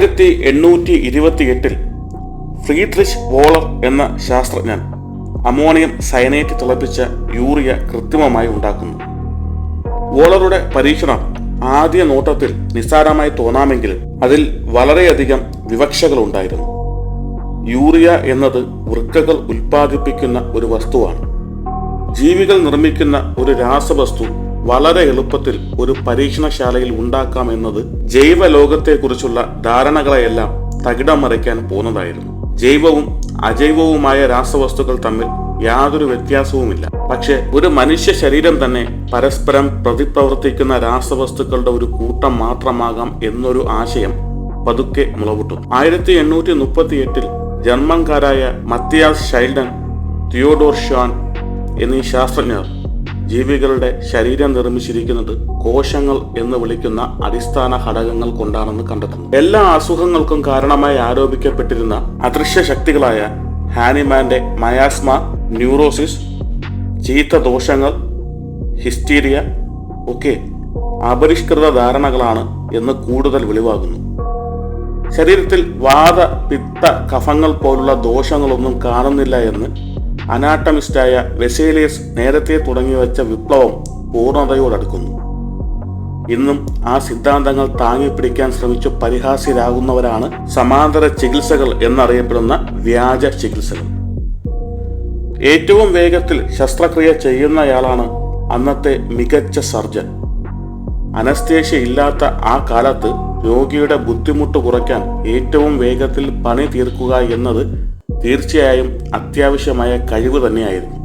ആയിരത്തി എണ്ണൂറ്റി ഇരുപത്തി എട്ടിൽ ഫ്രീഡ്രിഷ് വോളർ എന്ന ശാസ്ത്രജ്ഞൻ അമോണിയം സയനേറ്റ് തിളപ്പിച്ച യൂറിയ കൃത്രിമമായി ഉണ്ടാക്കുന്നു. വോളറുടെ പരീക്ഷണം ആദ്യ നോട്ടത്തിൽ നിസ്സാരമായി തോന്നാമെങ്കിലും അതിൽ വളരെയധികം വിവക്ഷകളുണ്ടായിരുന്നു. യൂറിയ എന്നത് വൃക്കകൾ ഉൽപ്പാദിപ്പിക്കുന്ന ഒരു വസ്തുവാണ്. ജീവികൾ നിർമ്മിക്കുന്ന ഒരു രാസവസ്തു വളരെ എളുപ്പത്തിൽ ഒരു പരീക്ഷണശാലയിൽ ഉണ്ടാക്കാം എന്നത് ജൈവ ലോകത്തെക്കുറിച്ചുള്ള ധാരണകളെയെല്ലാം തകിടം മറിക്കാൻ പോന്നതായിരുന്നു ജൈവവും അജൈവവുമായ രാസവസ്തുക്കൾ തമ്മിൽ യാതൊരു വ്യത്യാസവുമില്ല. പക്ഷെ ഒരു മനുഷ്യ ശരീരം തന്നെ പരസ്പരം പ്രതിപ്രവർത്തിക്കുന്ന രാസവസ്തുക്കളുടെ ഒരു കൂട്ടം മാത്രമാകാം എന്നൊരു ആശയം പതുക്കെ മുളപൊട്ടും ആയിരത്തി എണ്ണൂറ്റി മുപ്പത്തി എട്ടിൽ ജർമ്മൻകാരായ മത്തിയാസ് ഷൈൽഡൻ തിയോഡോർ ഷാൻ എന്നീ ശാസ്ത്രജ്ഞർ ജീവികളുടെ ശരീരം നിർമ്മിച്ചിരിക്കുന്നത് കോശങ്ങൾ എന്ന് വിളിക്കുന്ന അടിസ്ഥാന ഘടകങ്ങൾ കൊണ്ടാണെന്ന് കണ്ടെത്തുന്നു. എല്ലാ അസുഖങ്ങൾക്കും കാരണമായി ആരോപിക്കപ്പെട്ടിരുന്ന അദൃശ്യ ശക്തികളായ ഹാനിമാന്റെ മയാസ്മ ന്യൂറോസിസ് ചീത്ത ദോഷങ്ങൾ ഹിസ്റ്റീരിയ ഒക്കെ അപരിഷ്കൃത ധാരണകളാണ് എന്ന് കൂടുതൽ വെളിവാകുന്നു. ശരീരത്തിൽ വാത പിത്ത കഫങ്ങൾ പോലുള്ള ദോഷങ്ങളൊന്നും കാണുന്നില്ല എന്ന് അനാട്ടമിസ്റ്റായ വെസേലിയസ് നേരത്തെ തുടങ്ങി വെച്ച വിപ്ലവം പൂർണതയോടടുക്കുന്നു ഇന്നും ആ സിദ്ധാന്തങ്ങൾ താങ്ങിപ്പിടിക്കാൻ ശ്രമിച്ചു പരിഹാസ്യരാകുന്നവരാണ് സമാന്തര ചികിത്സകൾ എന്നറിയപ്പെടുന്ന വ്യാജ ചികിത്സകൾ ഏറ്റവും വേഗത്തിൽ ശസ്ത്രക്രിയ ചെയ്യുന്നയാളാണ് അന്നത്തെ മികച്ച സർജൻ. അനസ്തേഷ്യ ഇല്ലാത്ത ആ കാലത്ത് രോഗിയുടെ ബുദ്ധിമുട്ട് കുറയ്ക്കാൻ ഏറ്റവും വേഗത്തിൽ പണി തീർക്കുക എന്നത് തീർച്ചയായും അത്യാവശ്യമായ കഴിവ് തന്നെയായിരുന്നു.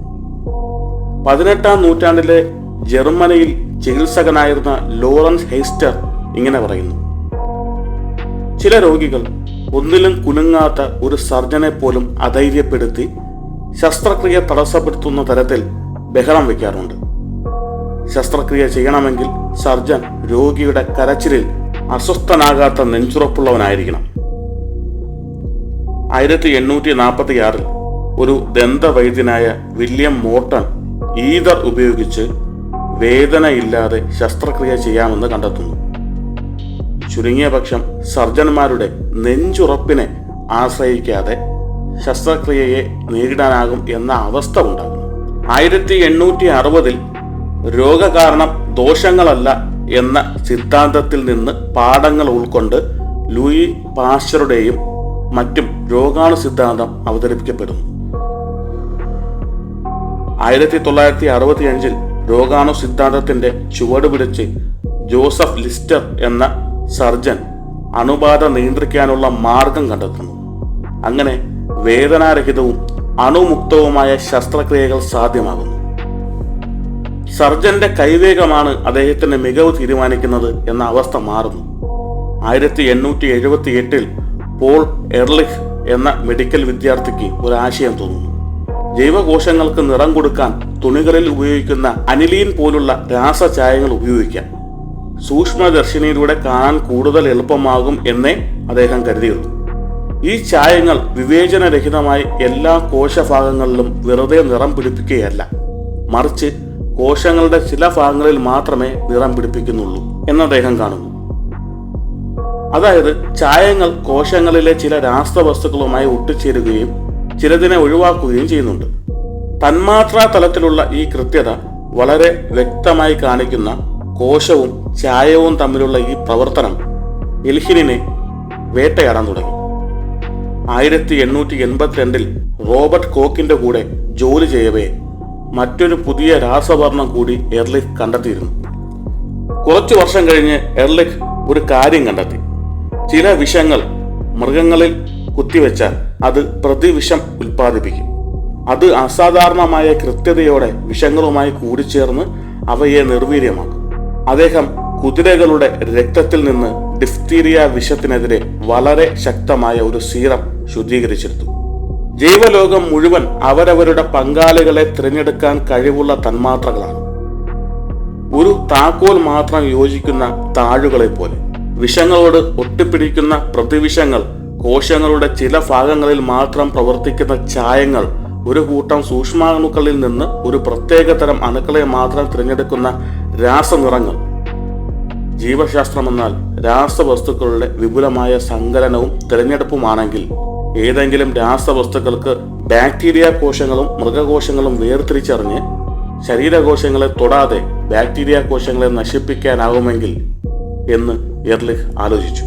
പതിനെട്ടാം നൂറ്റാണ്ടിലെ ജർമ്മനിയിൽ ചികിത്സകനായിരുന്ന ലോറൻസ് ഹെയ്സ്റ്റർ ഇങ്ങനെ പറയുന്നു. ചില രോഗികൾ ഒന്നിലും കുലുങ്ങാത്ത ഒരു സർജനെ പോലും അധൈര്യപ്പെടുത്തി ശസ്ത്രക്രിയ തടസ്സപ്പെടുത്തുന്ന തരത്തിൽ ബഹളം വയ്ക്കാറുണ്ട് ശസ്ത്രക്രിയ ചെയ്യണമെങ്കിൽ സർജൻ രോഗിയുടെ കരച്ചിലിൽ അസ്വസ്ഥനാകാത്ത നെഞ്ചുറപ്പുള്ളവനായിരിക്കണം. ആയിരത്തി എണ്ണൂറ്റി നാൽപ്പത്തി ആറിൽ ഒരു ദന്തവൈദ്യനായ വില്യം മോർട്ടൺ ഈതർ ഉപയോഗിച്ച് വേദനയില്ലാതെ ശസ്ത്രക്രിയ ചെയ്യാമെന്ന് കണ്ടെത്തുന്നു. ചുരുങ്ങിയ പക്ഷം സർജന്മാരുടെ നെഞ്ചുറപ്പിനെ ആശ്രയിക്കാതെ ശസ്ത്രക്രിയയെ നേരിടാനാകും എന്ന അവസ്ഥ ഉണ്ടാകുന്നു. ആയിരത്തി എണ്ണൂറ്റി അറുപതിൽ രോഗകാരണം ദോഷങ്ങളല്ല എന്ന സിദ്ധാന്തത്തിൽ നിന്ന് പാഠങ്ങൾ ഉൾക്കൊണ്ട് ലൂയി പാസ്റ്ററുടെയും മറ്റും രോഗാണു സിദ്ധാന്തം അവതരിപ്പിക്കപ്പെടുന്നു. ആയിരത്തി തൊള്ളായിരത്തി അറുപത്തി അഞ്ചിൽ രോഗാണു സിദ്ധാന്തത്തിന്റെ ചുവട് പിടിച്ച് ജോസഫ് ലിസ്റ്റർ എന്ന സർജൻ അണുബാധ നിയന്ത്രിക്കാനുള്ള മാർഗം കണ്ടെത്തുന്നു. അങ്ങനെ വേദനാരഹിതവും അണുമുക്തവുമായ ശസ്ത്രക്രിയകൾ സാധ്യമാകുന്നു. സർജന്റെ കൈവേഗമാണ് അദ്ദേഹത്തിന്റെ മികവ് തീരുമാനിക്കുന്നത് എന്ന അവസ്ഥ മാറുന്നു. ആയിരത്തി എണ്ണൂറ്റി എഴുപത്തി എട്ടിൽ പോൾ എർലിഹ് എന്ന മെഡിക്കൽ വിദ്യാർത്ഥിക്ക് ഒരു ആശയം തോന്നുന്നു. ജൈവകോശങ്ങൾക്ക് നിറം കൊടുക്കാൻ തുണികളിൽ ഉപയോഗിക്കുന്ന അനിലീൻ പോലുള്ള രാസചായങ്ങൾ ഉപയോഗിക്കാം. സൂക്ഷ്മദർശിനിയിലൂടെ കാണാൻ കൂടുതൽ എളുപ്പമാകും എന്നേ അദ്ദേഹം കരുതിയിരുന്നു ഈ ചായങ്ങൾ വിവേചനരഹിതമായി എല്ലാ കോശഭാഗങ്ങളിലും വെറുതെ നിറം പിടിപ്പിക്കുകയല്ല മറിച്ച് കോശങ്ങളുടെ ചില ഭാഗങ്ങളിൽ മാത്രമേ നിറം പിടിപ്പിക്കുന്നുള്ളൂ എന്ന് അദ്ദേഹം കാണുന്നു. അതായത് ചായങ്ങൾ കോശങ്ങളിലെ ചില രാസവസ്തുക്കളുമായി ഒട്ടിച്ചേരുകയും ചിലതിനെ ഒഴിവാക്കുകയും ചെയ്യുന്നുണ്ട്. തന്മാത്രാ തലത്തിലുള്ള ഈ കൃത്യത വളരെ വ്യക്തമായി കാണിക്കുന്ന കോശവും ചായവും തമ്മിലുള്ള ഈ പ്രവർത്തനം എൽഹിനെ വേട്ടയാടാൻ തുടങ്ങി. ആയിരത്തി എണ്ണൂറ്റി എൺപത്തിരണ്ടിൽ റോബർട്ട് കോക്കിന്റെ കൂടെ ജോലി ചെയ്യവേ മറ്റൊരു പുതിയ രാസവർണം കൂടി എർലിഖ് കണ്ടെത്തിയിരുന്നു. കുറച്ചു വർഷം കഴിഞ്ഞ് എർലിഖ് ഒരു കാര്യം കണ്ടെത്തി. ചില വിഷങ്ങൾ മൃഗങ്ങളിൽ കുത്തിവെച്ചാൽ അത് പ്രതിവിഷം ഉൽപ്പാദിപ്പിക്കും. അത് അസാധാരണമായ കൃത്യതയോടെ വിഷങ്ങളുമായി കൂടിച്ചേർന്ന് അവയെ നിർവീര്യമാക്കും. അദ്ദേഹം കുതിരകളുടെ രക്തത്തിൽ നിന്ന് ഡിഫ്തീരിയ വിഷത്തിനെതിരെ വളരെ ശക്തമായ ഒരു സീറം ശുദ്ധീകരിച്ചെടുത്തു. ജൈവലോകം മുഴുവൻ അവരവരുടെ പങ്കാളികളെ തിരഞ്ഞെടുക്കാൻ കഴിവുള്ള തന്മാത്രകളാണ്. ഒരു താക്കോൽ മാത്രം യോജിക്കുന്ന താഴുകളെ പോലെ വിഷങ്ങളോട് ഒട്ടിപ്പിടിക്കുന്ന പ്രതിവിഷങ്ങൾ കോശങ്ങളുടെ ചില ഭാഗങ്ങളിൽ മാത്രം പ്രവർത്തിക്കുന്ന ചായങ്ങൾ ഒരു കൂട്ടം സൂക്ഷ്മാണുക്കളിൽ നിന്ന് ഒരു പ്രത്യേക തരം അണുക്കളെ മാത്രം തിരഞ്ഞെടുക്കുന്ന രാസനിറങ്ങൾ. ജീവശാസ്ത്രമെന്നാൽ രാസവസ്തുക്കളുടെ വിപുലമായ സങ്കലനവും തിരഞ്ഞെടുപ്പുമാണെങ്കിൽ ഏതെങ്കിലും രാസവസ്തുക്കൾക്ക് ബാക്ടീരിയ കോശങ്ങളും മൃഗകോശങ്ങളും വേർതിരിച്ചറിഞ്ഞ് ശരീരകോശങ്ങളെ തൊടാതെ ബാക്ടീരിയ കോശങ്ങളെ നശിപ്പിക്കാനാകുമെങ്കിൽ എന്ന് എർലിഹ് ആലോചിച്ചു.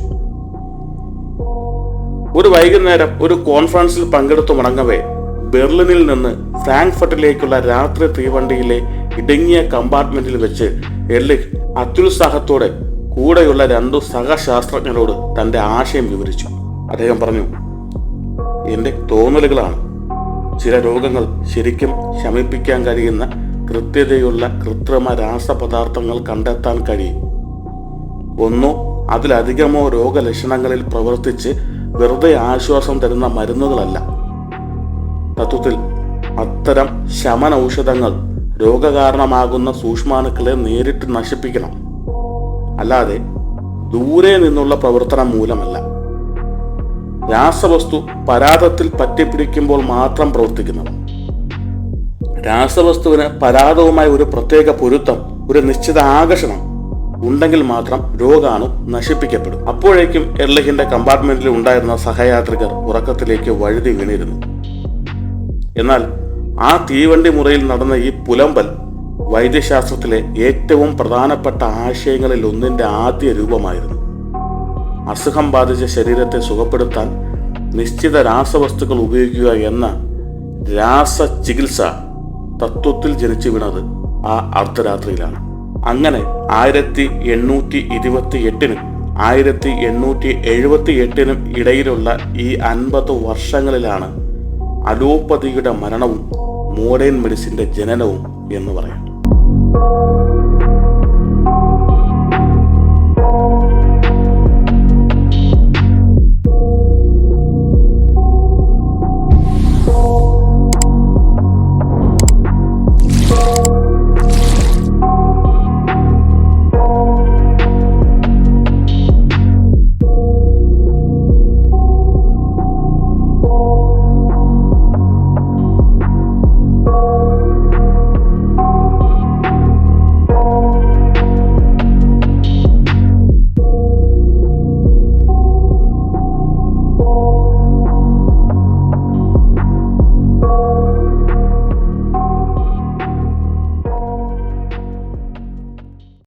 ഒരു വൈകുന്നേരം ഒരു കോൺഫറൻസിൽ പങ്കെടുത്തു മടങ്ങവേ ബെർലിനിൽ നിന്ന് ഫ്രാങ്ക്ഫർട്ടിലേക്കുള്ള രാത്രി തീവണ്ടിയിലെ ഇടുങ്ങിയ കമ്പാർട്ട്മെന്റിൽ വെച്ച് എർലിഹ് അത്യുത്സാഹത്തോടെ കൂടെയുള്ള രണ്ടു സഹശാസ്ത്രജ്ഞരോട് തന്റെ ആശയം വിവരിച്ചു. അദ്ദേഹം പറഞ്ഞു എന്റെ തോന്നലുകളാണ്. ചില രോഗങ്ങൾ ശരിക്കും ശമിപ്പിക്കാൻ കഴിയുന്ന കൃത്യതയുള്ള കൃത്രിമ രാസപദാർത്ഥങ്ങൾ കണ്ടെത്താൻ കഴിയും. ഒന്നോ അതിലധികമോ രോഗലക്ഷണങ്ങളിൽ പ്രവർത്തിച്ച് വെറുതെ ആശ്വാസം തരുന്ന മരുന്നുകളല്ല. തത്വത്തിൽ അത്തരം ശമന ഔഷധങ്ങൾ രോഗകാരണമാകുന്ന സൂക്ഷ്മാണുക്കളെ നേരിട്ട് നശിപ്പിക്കണം. അല്ലാതെ ദൂരെ നിന്നുള്ള പ്രവർത്തനം മൂലമല്ല. രാസവസ്തു പരാതത്തിൽ പറ്റിപ്പിടിക്കുമ്പോൾ മാത്രം പ്രവർത്തിക്കുന്നു രാസവസ്തുവിന് പരാതവുമായി ഒരു പ്രത്യേക പൊരുത്തം ഒരു നിശ്ചിത ആകർഷണം ഉണ്ടെങ്കിൽ മാത്രം രോഗാണു നശിപ്പിക്കപ്പെടും. അപ്പോഴേക്കും എർലഹിന്റെ കമ്പാർട്ട്മെന്റിൽ ഉണ്ടായിരുന്ന സഹയാത്രികർ ഉറക്കത്തിലേക്ക് വഴുതി വീണിരുന്നു. എന്നാൽ ആ തീവണ്ടി മുറിയിൽ നടന്ന ഈ പുലമ്പൽ വൈദ്യശാസ്ത്രത്തിലെ ഏറ്റവും പ്രധാനപ്പെട്ട ആശയങ്ങളിൽ ഒന്നിന്റെ ആദ്യ രൂപമായിരുന്നു. അസുഖം ബാധിച്ച ശരീരത്തെ സുഖപ്പെടുത്താൻ നിശ്ചിത രാസവസ്തുക്കൾ ഉപയോഗിക്കുക എന്ന രാസ ചികിത്സ തത്വത്തിൽ ജനിച്ചു വീണത് ആ അർദ്ധരാത്രിയിലാണ്. അങ്ങനെ ആയിരത്തി എണ്ണൂറ്റി ഇരുപത്തി എട്ടിനും ആയിരത്തി എണ്ണൂറ്റി എഴുപത്തി എട്ടിനും ഇടയിലുള്ള ഈ അൻപത് വർഷങ്ങളിലാണ് അലോപ്പതിയുടെ മരണവും മോഡേൺ മെഡിസിന്റെ ജനനവും എന്ന് പറയാം.